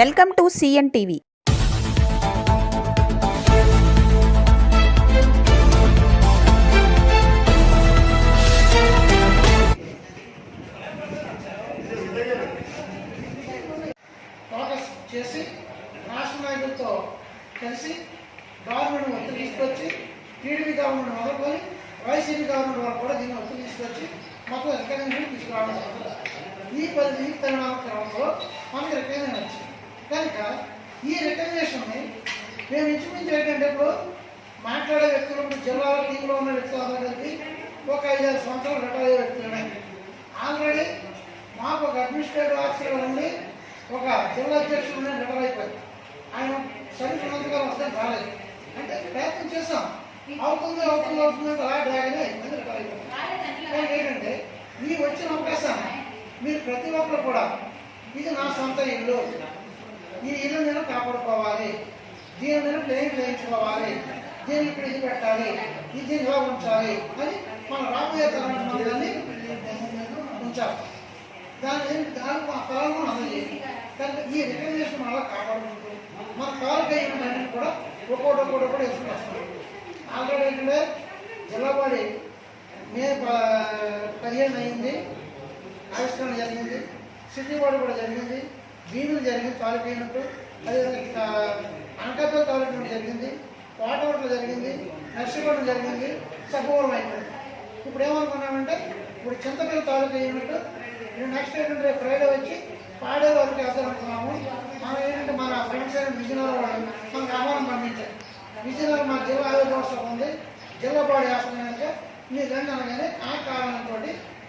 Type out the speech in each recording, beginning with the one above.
Welcome to CN TV. చేసి రాష్ట్ర నాయకులతో కలిసి గవర్నమెంట్ ఒత్తిడి తీసుకొచ్చి టీడీపీ గవర్నమెంట్ మొదలుకొని వైసీపీ గవర్నమెంట్ వరకు కూడా దీన్ని ఒత్తిడి తీసుకొచ్చి మొత్తం రికగ్నేషన్ తీసుకురావడం ఈ పది ఈ పరిణామ క్రమంలో మనకి రికగ్నేషన్ వచ్చింది. కనుక ఈ రికగ్నేషన్ని మేము ఇంచుమించు ఏంటంటే ఇప్పుడు మాట్లాడే వ్యక్తులు ఇప్పుడు జిల్లాలో టీంలో ఉన్న వ్యక్తులు కలిపి ఒక ఐదారు సంవత్సరాలు రిటైర్ అయ్యే వ్యక్తులు ఆల్రెడీ మాకు ఒక అడ్మినిస్ట్రేటివ్ ఆఫీసర్ ఉండి ఒక జిల్లా అధ్యక్షుడు రిటైర్ అయిపోయింది ఆయన సర్వీస్ మంత్రిగా వస్తే రాలేదు. అంటే ప్రయత్నం చేసాం అవుతుంది అవుతుంది అవుతుంది అంటే అలా డ్రాగనే అయిపోయింది రిటైర్ అయిపోయింది ఏంటంటే ఈ వచ్చిన అవకాశాన్ని మీరు ప్రతి ఒక్కరు కూడా ఇది నా సొంత ఇల్లు. ఈ ఇల్లు నేను కాపాడుకోవాలి. దీని మీద ప్లేన్ వేయించుకోవాలి. దీన్ని ఇక్కడ ఇది పెట్టాలి ఇది ఇలా ఉంచాలి అని మన రాబోయే తరానికి దాన్ని ఉంచాలి. దాని దాని మా ఫలాలను అందజేయాలి కానీ ఈ రికగ్నేషన్ అలా కాపాడుకుంటూ మన కాలుకై అన్నింటినీ కూడా ఒక్కోటి ఒక్కోటి కూడా వేసుకుని వస్తాం ఆల్రెడీ ఏంటంటే జిల్లాబాడి మే పదిహేను అయింది. ఆవిష్కరణ జరిగింది. సిటీ వాడు కూడా జరిగింది. వీధులు జరిగింది తాలూకు అయినట్టు అదేవిధంగా అనకాపల్లి తాలూకు నుండి జరిగింది కోటవట్లో జరిగింది నర్సిగూడెం జరిగింది సబ్బవరం అయిపోయింది ఇప్పుడు ఏమనుకున్నామంటే ఇప్పుడు చింతపల్లి తాలూకు అయినట్టు నెక్స్ట్ ఏంటంటే రేపు ఫ్రైడే వచ్చి పాడే వరకు వేద్దాం మనం ఏంటంటే మన ఫ్రెండ్స్ అయిన విజయనగరం వాళ్ళు మనకు ఆహ్వానం పంపించారు. విజయనగరం మా జిల్లా ఆరోగ్య వ్యవస్థ ఉంది. జిల్లా పాడు వేస్తుంది కనుక మీరు రండి అనగానే ఆ కారణంతో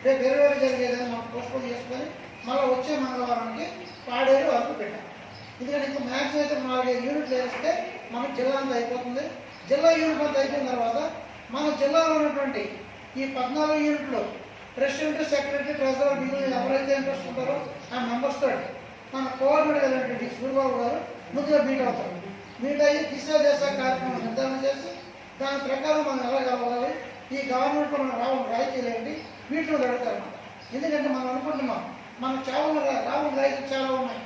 రేపు ఇరవై జరిగేదని మనం పోస్ట్పోన్ చేసుకొని మళ్ళీ వచ్చే మంగళవారానికి ఎందుకంటే ఇంకా మ్యాక్స్ అయితే నాలుగైదు యూనిట్లు వేస్తే మనకు జిల్లా అంతా అయిపోతుంది. జిల్లా యూనిట్ అంతా అయిపోయిన తర్వాత మన జిల్లాలో ఉన్నటువంటి ఈ పద్నాలుగు యూనిట్లు ప్రెసిడెంట్ సెక్రటరీ ట్రెజరర్ మిగిలిన ఎవరైతే ఇంట్రెస్ట్ ఉంటారో ఆ మెంబర్స్ తోటి మన కోఆర్డినేటర్ అయినటువంటి సూర్యబాబు గారు ముందుగా మీట్ అవుతారు. మీట్ అయ్యి దిశా దేశ కార్యక్రమం నిర్ధారణ చేసి దాని ప్రకారం మనం ఎలా కావాలి ఈ గవర్నమెంట్లో మనం రావడం రాయితీలు ఏంటి వీటిలో అడుగుతారు. ఎందుకంటే మనం అనుకుంటున్నాం మన చావులు రావడం రాయితీ చాలా ఉన్నాయి.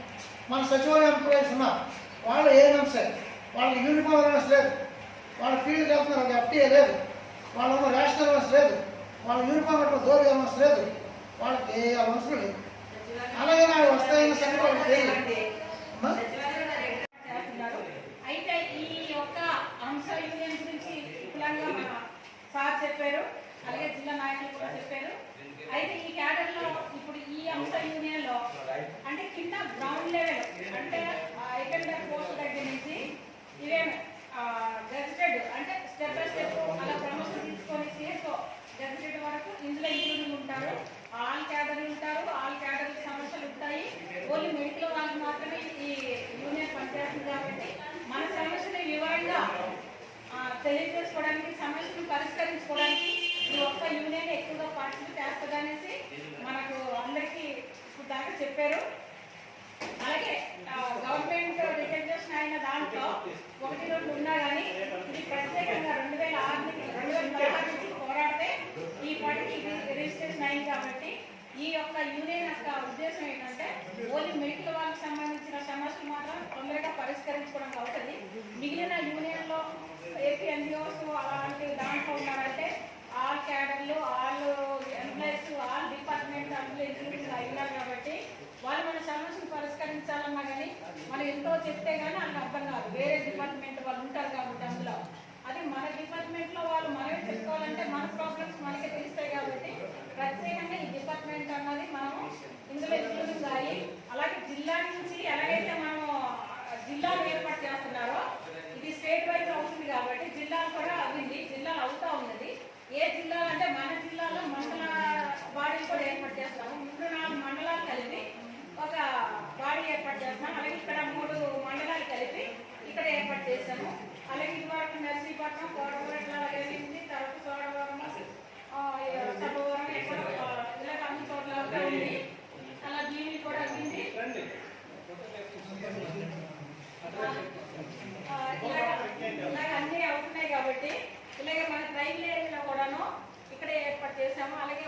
మన సచివాలయ ఎంప్లాయీస్ ఉన్నారు. వాళ్ళు ఏఎన్ఎంస్ వాళ్ళకి యూనిఫామ్ అలవెన్స్ లేదు. వాళ్ళ ఫీల్డ్కి వెళ్తున్నారు వాళ్ళకి ఎఫ్టీఏ లేదు. వాళ్ళ ఉన్న రేషన్ అలవెన్స్ లేదు. వాళ్ళ యూనిఫామ్ అట్లా దూరం అలవెన్స్ లేదు. వాళ్ళకి ఏ అలవెన్స్ లేదు. అలాగే నాకు వస్తాయన్న సంగతి వాళ్ళకి తెలియదు. అయితే ఈ యొక్క అంశ యూనియన్ గురించి విపులంగా సార్ చెప్పారు. అలాగే జిల్లా నాయకులు కూడా చెప్పారు. అయితే ఈ క్యాడర్లో ఇప్పుడు ఈ అంశ యూనియన్లో అంటే కింద గ్రౌండ్ లెవెల్ అంటే ఎక్కడ పోస్ట్ దగ్గర నుంచి ఇవే గెజిటెడ్ అంటే స్టెప్ బై స్టెప్ అలా ప్రమోషన్ తీసుకొని సిఎస్ఓ గెజిటెడ్ వరకు ఇందులో ఇంక్లూడింగ్ ఉంటారు. ఆల్ క్యాడర్లు ఉంటారు. ఆల్ క్యాడర్ సమస్యలు ఉంటాయి. ఓన్లీ మెడికల్ వాళ్ళకి మాత్రమే ఈ యూనియన్ పనిచేస్తుంది కాబట్టి మన సమస్యలు వివరంగా తెలియజేసుకోవడానికి సమస్యను పరిష్కరించుకోవడానికి ఈ యూనియన్ ఎక్కువగా పార్టిసిపేట్ చేస్తుంది అనేసి మనకు అందరికీ ఇప్పుడు దాకా చెప్పారు. అలాగే గవర్నమెంట్ రికగ్నేషన్ అయిన దాంట్లో ఒకటి రెండు ఉన్నా కానీ ఇది ప్రత్యేకంగా రెండు వేల ఆరు నుంచి రెండు వేల పదహారు నుంచి పోరాడితే ఈ పాటికి రిజిస్ట్రేషన్ అయింది కాబట్టి ఈ యొక్క యూనియన్ యొక్క ఉద్దేశం ఏంటంటే ఓన్లీ మెడికల్ వాళ్ళకి సంబంధించిన సమస్యలు మాత్రం తొందరగా పరిష్కరించుకోవడం అవుతుంది మిగిలిన యూనియన్లో ఏపీ ఎన్జిఓస్ అలాంటి దాంట్లో ఉన్నారంటే ఆల్ క్యాడర్లు ఆల్ ఎంప్లాయీస్ ఆల్ డిపార్ట్మెంట్ అందులో ఇంక్లూడింగ్ అయినారు కాబట్టి వాళ్ళు మన సమస్యను పరిష్కరించాలన్నా కానీ మనం ఎంతో చెప్తే కానీ వాళ్ళకి అర్థం కాదు. వేరే డిపార్ట్మెంట్ వాళ్ళు మండలాలు ఏర్పాటు చేస్తున్నాం. అలాగే ఇక్కడ మూడు మండలాలు కలిపి ఇక్కడ ఏర్పాటు చేశాము. అలాగే ఇదివరకు నర్సీపట్నం కోడవరం ఇట్లా జరిగింది తర్వాత సోడవరం సభవరం ఎక్కడ ఇలా అన్ని చోట్ల ఉంది. అలా దీనికి కూడా అయింది ఇలాగ అన్నీ అవుతున్నాయి కాబట్టి ఇలాగే మన ట్రైన్ ఏరియాలో కూడాను ఇక్కడ ఏర్పాటు చేశాము. అలాగే